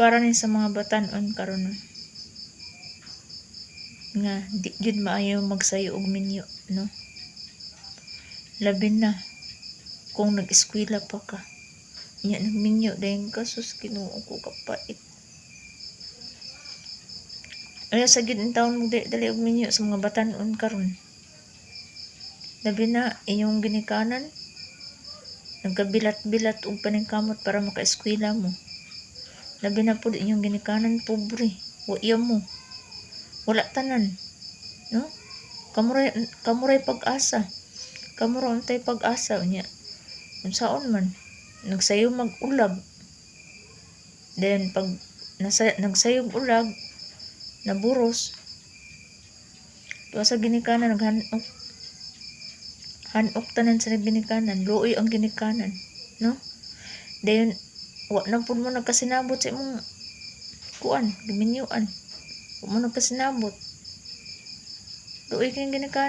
para ni sa mga batanon karon. Nga di jud maayo magsayo og minyo no? Labi na. Kung nag-eskwela pa ka. Nya nagminyo dayon ka sus Ginoo ko kapait. Ay sa gid ang taon mo dali og minyo sa mga batanon karon. Labi na inyong ginikanan. Nagkabilat-bilat og paningkamot para maka-eskwela mo labi na pud inyong ginikanan pobre wa mo wala tanan no kamuray kamuray pag-asa kamura untay pag-asa unya unsaon man nagsayo mag-ulag then pag nasa, nagsayog ulag naburos tuwa sa ginikanan naghanok hanok tanan sa ginikanan luoy ang ginikanan no then wa na pud mo nagkasinabot sa imong kuan giminyuan wa mo nagkasinabot. Luoy kang ginikanan